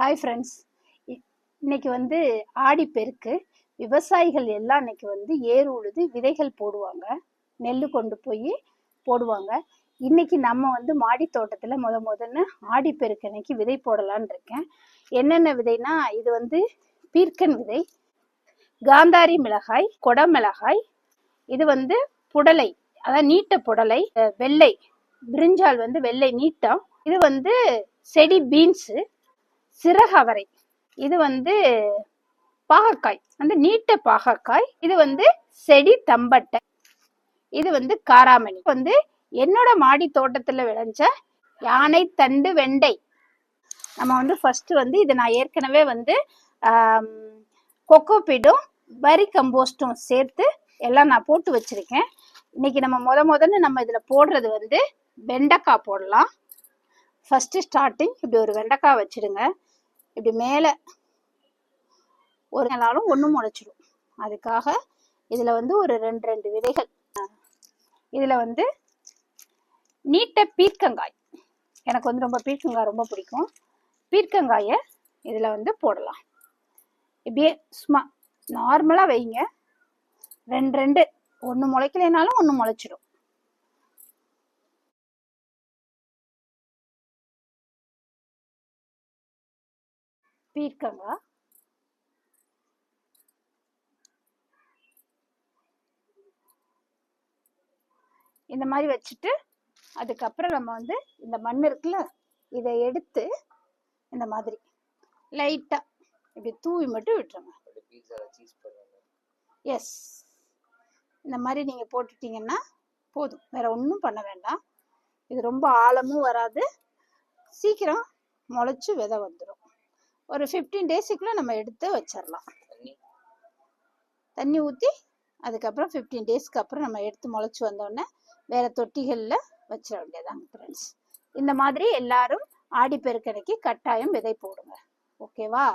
Hi friends இன்னைக்கு வந்து ஆடிப்பெருக்கு விவசாயிகள் எல்லாம் இன்னைக்கு வந்து ஏர் உழுது விதைகள் போடுவாங்க. நெல் கொண்டு போய் போடுவாங்க. இன்னைக்கு நம்ம வந்து மாடி தோட்டத்தில் முத முதன்னு ஆடிப்பெருக்கு அன்னைக்கு விதை போடலான்னு இருக்கேன். என்னென்ன விதைனா இது வந்து பீர்க்கன் விதை காந்தாரி மிளகாய் கொடமிளகாய் இது வந்து புடலை அதான் நீட்ட புடலை வெள்ளை பிரிஞ்சால் வந்து வெள்ளை நீட்டம் இது வந்து செடி பீன்ஸு சிறகவரை. இது வந்து பாகக்காய் வந்து நீட்ட பாகக்காய் இது வந்து செடி தம்பட்டை. இது வந்து காராமணி. வந்து என்னோட மாடி தோட்டத்துல விளைஞ்ச யானை தண்டு வெண்டை. நம்ம வந்து ஃபர்ஸ்ட் வந்து இது நான் ஏற்கனவே வந்து கொக்கோபீடும் வரி கம்போஸ்டும் சேர்த்து எல்லாம் நான் போட்டு வச்சிருக்கேன். இன்னைக்கு நம்ம முத முதல்ல நம்ம இதில் போடுறது வந்து வெண்டைக்காய் போடலாம். ஃபர்ஸ்ட் ஸ்டார்டிங் இப்படி ஒரு வெண்டைக்காய் வச்சிடுங்க. இப்படி மேலே ஒரு நாளும் ஒன்று முளைச்சிடும் அதுக்காக இதில் வந்து ஒரு ரெண்டு ரெண்டு விதைகள். இதில் வந்து நீட்ட பீர்க்கங்காய். எனக்கு வந்து ரொம்ப பீர்க்கங்காய் ரொம்ப பிடிக்கும். பீர்க்கங்காயை இதில் வந்து போடலாம். இப்படியே சும்மா நார்மலாக வைங்க. ரெண்டு ரெண்டு. ஒன்று முளைக்கலைனாலும் ஒன்று முளைச்சிடும் பீர்க்கங்காய் இந்த மாதிரி வச்சுட்டு அதுக்கப்புறம் நம்ம வந்து இந்த மண் இருக்குல்ல இதை எடுத்து இந்த மாதிரி லைட்டா இப்படி தூவி மட்டும் விட்டுருங்க. எஸ் இந்த மாதிரி நீங்க போட்டுட்டீங்கன்னா போதும். வேற ஒன்றும் பண்ண வேண்டாம். இது ரொம்ப ஆழமும் வராது. சீக்கிரம் முளைச்சு விதை வந்துடும் ஒரு ஃபிஃப்டீன் டேஸுக்குள்ள நம்ம எடுத்து வச்சிடலாம் தண்ணி. ஊற்றி அதுக்கப்புறம் ஃபிஃப்டீன் டேஸ்க்கு அப்புறம் நம்ம எடுத்து முளைச்சி வந்தோடனே வேற தொட்டிகளில் வச்சிட வேண்டியதாங்க ஃப்ரெண்ட்ஸ் இந்த மாதிரி எல்லாரும் ஆடிப்பெருக்கடைக்கு கட்டாயம் விதை போடுங்க. ஓகேவா